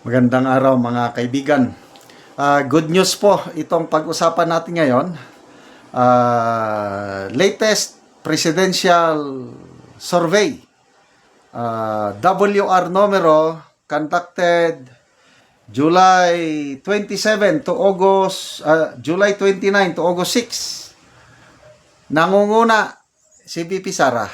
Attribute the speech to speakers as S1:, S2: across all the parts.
S1: Magandang araw mga kaibigan. Ah, good news po itong pag-usapan natin ngayon. Ah, latest presidential survey. Ah, WR numero conducted July 27 to August ah, July 29 to August 6. Nangunguna si BP Sara.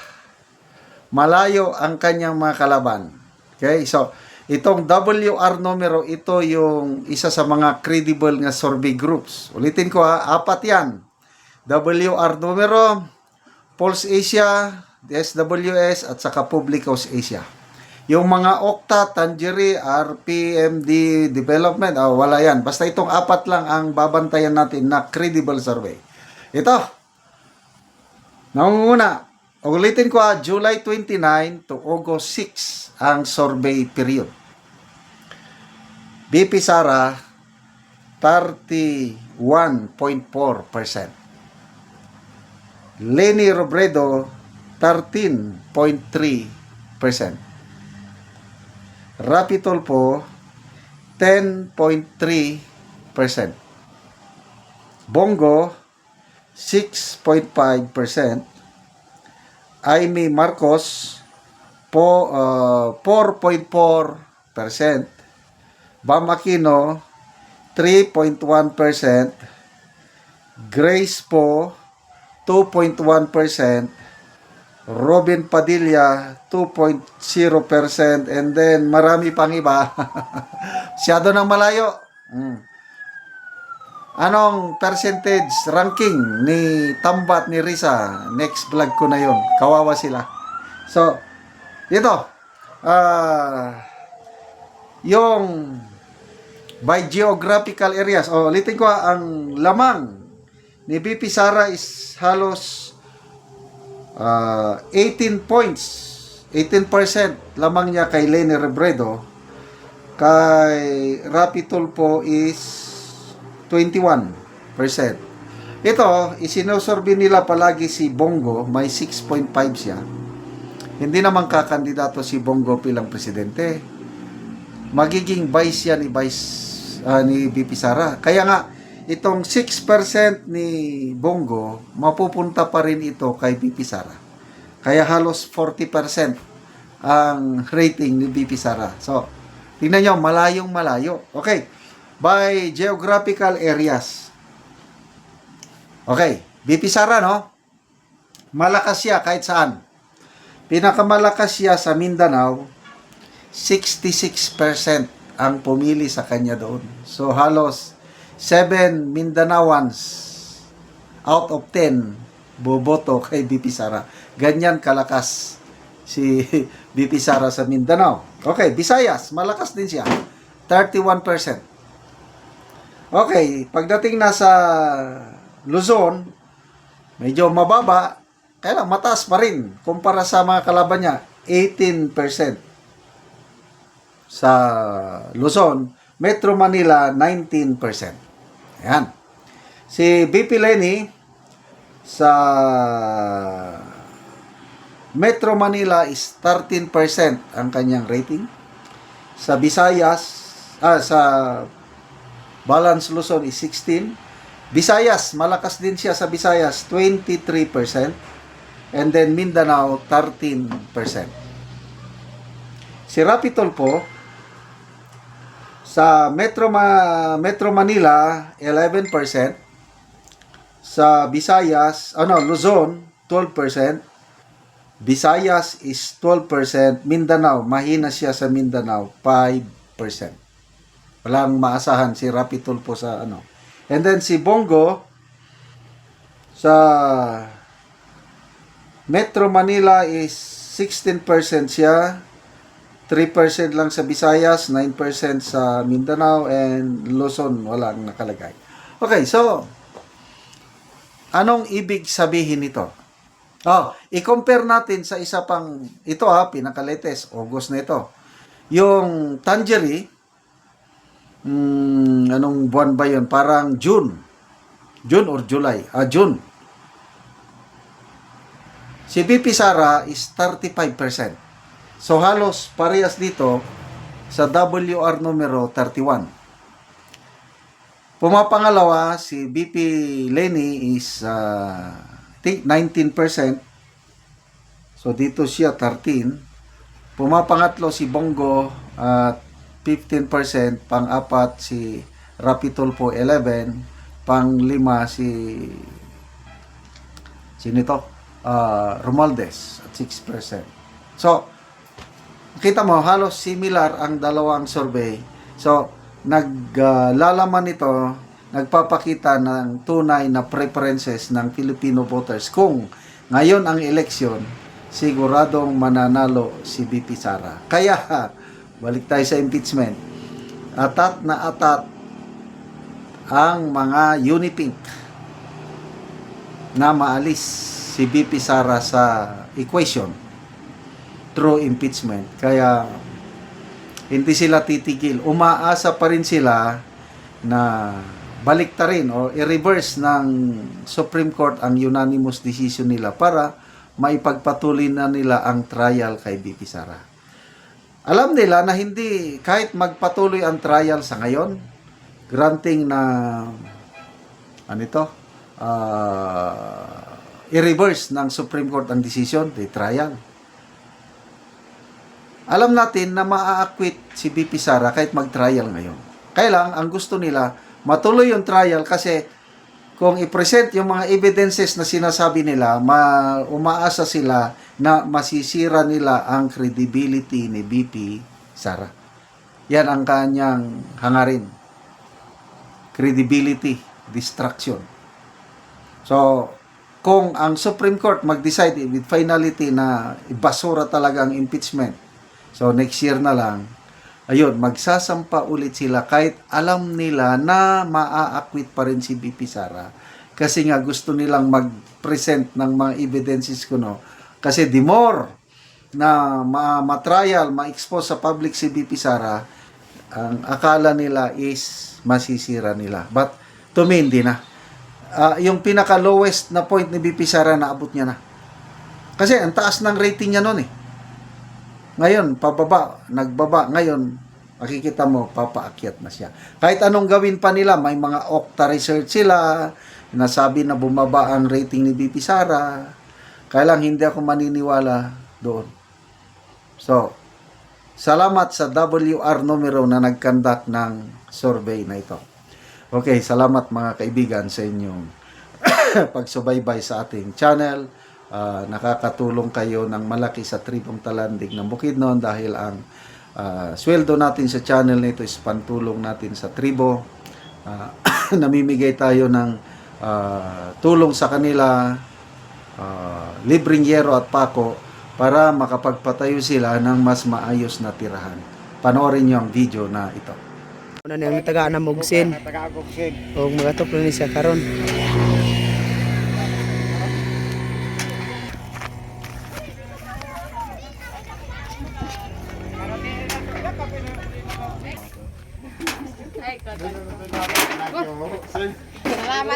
S1: Malayo ang kanyang mga kalaban. Okay? So, itong WR numero, ito yung isa sa mga credible nga survey groups. Ulitin ko ha, apat yan. WR numero, Pulse Asia, SWS, at saka Publicos Asia. Yung mga Okta, Tangerie, RPMD Development, ah, wala yan. Basta itong apat lang ang babantayan natin na credible survey. Ito, Nangunguna, ulitin ko ha, July 29 to August 6 ang survey period. BP Sara, 31.4%. Lenny Robredo, 13.3%. Rapi Tulfo, 10.3%. Bongo, 6.5%. Amy Marcos po uh, 4.4%. Bam Aquino 3.1%. Grace po 2.1%. Robin Padilla 2.0% and then marami pang iba. Siyado ng malayo. Mm. Anong percentage ranking ni Tambat ni Risa? Next vlog ko na yon. Kawawa sila. So, ito. Ah, yung by geographical areas. O, ulitin ko ang lamang ni BP Sara is halos ah, 18 points. 18% lamang niya kay Lenny Robredo. Kay Rapi Tulfo is 21%. Ito, isinusurvey nila palagi si Bongo, may 6.5 siya. Hindi naman kakandidato si Bongo bilang presidente. Magiging vice yan ni Vice ah, ni BP Sara. Kaya nga, itong 6% ni Bongo, mapupunta pa rin ito kay BP Sara. Kaya halos 40% ang rating ni BP Sara. So, tingnan nyo, malayong malayo. Okay by geographical areas. Okay, BP Sara, no? Malakas siya kahit saan. Pinakamalakas siya sa Mindanao, 66% ang pumili sa kanya doon. So halos 7 Mindanaoans out of 10 boboto kay BP Sara. Ganyan kalakas si BP Sara sa Mindanao. Okay, Visayas, malakas din siya. 31%. Okay, pagdating na sa Luzon, medyo mababa, kaya lang mataas pa rin kumpara sa mga kalaban niya, 18% sa Luzon, Metro Manila 19%. Ayan. Si BP Lenny sa Metro Manila is 13% ang kanyang rating. Sa Visayas, ah, sa Balance Luzon is 16. Visayas, malakas din siya sa Visayas, 23%. And then Mindanao, 13%. Si Rapi Tulfo, sa Metro, Ma- Metro Manila, 11%. Sa Visayas, ano, Luzon, 12%. Visayas is 12%. Mindanao, mahina siya sa Mindanao, 5%. Walang maasahan si Rapi Tulfo sa ano. And then si Bongo sa Metro Manila is 16% siya. 3% lang sa Visayas, 9% sa Mindanao, and Luzon, walang nakalagay. Okay, so, anong ibig sabihin nito? Oh, i-compare natin sa isa pang, ito ha, pinaka-latest, August na ito. Yung Tangerie, hmm, anong buwan ba yun? Parang June. June or July? Ah, June. Si BP Sara is 35%. So halos parehas dito sa WR numero 31. Pumapangalawa, si BP Lenny is uh, think 19%. So dito siya 13. Pumapangatlo si Bongo at 15%. Pang-apat si Rapitulpo 11. Pang-lima si sino ito? Ah, Romualdez at 6%. So, kita mo, halos similar ang dalawang survey. So, naglalaman ito, nagpapakita ng tunay na preferences ng Filipino voters. Kung ngayon ang eleksyon, siguradong mananalo si BP Sara. Kaya, balik tayo sa impeachment. Atat na atat ang mga Unipink na maalis si BP Sara sa equation through impeachment. Kaya hindi sila titigil. Umaasa pa rin sila na baliktarin o i-reverse ng Supreme Court ang unanimous decision nila para maipagpatuloy na nila ang trial kay BP Sara. Alam nila na hindi kahit magpatuloy ang trial sa ngayon, granting na ano ito, ah, i-reverse ng Supreme Court ang decision, the trial. Alam natin na maa-acquit si BP Sara kahit mag-trial ngayon. Kaya lang, ang gusto nila, matuloy yung trial kasi kung i-present yung mga evidences na sinasabi nila, ma umaasa sila na masisira nila ang credibility ni BP Sara. Yan ang kanyang hangarin. Credibility, distraction. So, kung ang Supreme Court mag-decide with finality na ibasura talaga ang impeachment, so next year na lang, ayun, magsasampa ulit sila kahit alam nila na maa-acquit pa rin si BP Sara. Kasi nga gusto nilang mag-present ng mga evidences ko, no? Kasi the more na ma- ma-trial, ma-expose sa public si BP Sara, ang akala nila is masisira nila. But to me, hindi na. Ah, yung pinaka-lowest na point ni BP Sara, naabot niya na. Kasi ang taas ng rating niya noon eh. Ngayon, pababa, nagbaba. Ngayon, makikita mo, papaakyat na siya. Kahit anong gawin pa nila, may mga Okta research sila, nasabi na bumaba ang rating ni BP Sara. Kaya lang, hindi ako maniniwala doon. So, salamat sa WR numero na nagkandak ng survey na ito. Okay, salamat mga kaibigan sa inyong pagsubaybay sa ating channel. Ah, nakakatulong kayo ng malaki sa tribong talandig ng Bukidnon dahil ang ah, sweldo natin sa channel nito is pantulong natin sa tribo. Ah, namimigay tayo ng ah, tulong sa kanila, ah, libreng yero at pako para makapagpatayo sila ng mas maayos na tirahan. Panoorin niyo ang video na ito.
S2: Una nang taga na mugsin. O mga tuplo ni siya karon.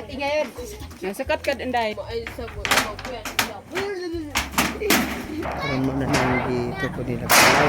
S3: Salamat ngayon.
S4: Nasakat ka dinday.
S2: Karon mo na nang dito ko nila kalay.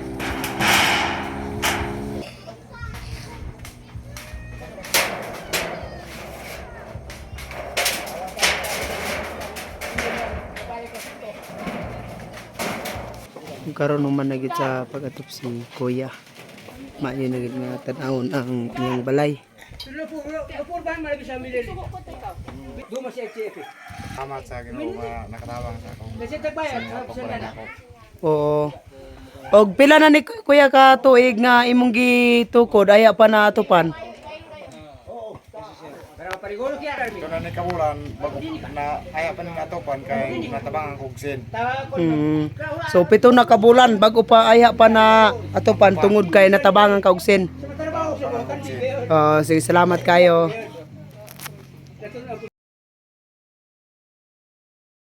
S2: man nagit sa pag-atop si Kuya. Maayo na gid nga tan-awon ang iyang balay.
S5: Salamat sa Ginoo nga nakatabang sa akong ako.
S2: Oo. Og pila na ni Kuya ka tuig nga imong gitukod aya pa na atupan?
S5: Ito na ni Kabulan, bago na aya pa ni atopan kay natabangan kog sin.
S2: Mm. So pito na ka bulan bago pa ayha pa na atopan tungod kay
S5: natabangan kog sin.
S2: Ah, sige salamat kayo.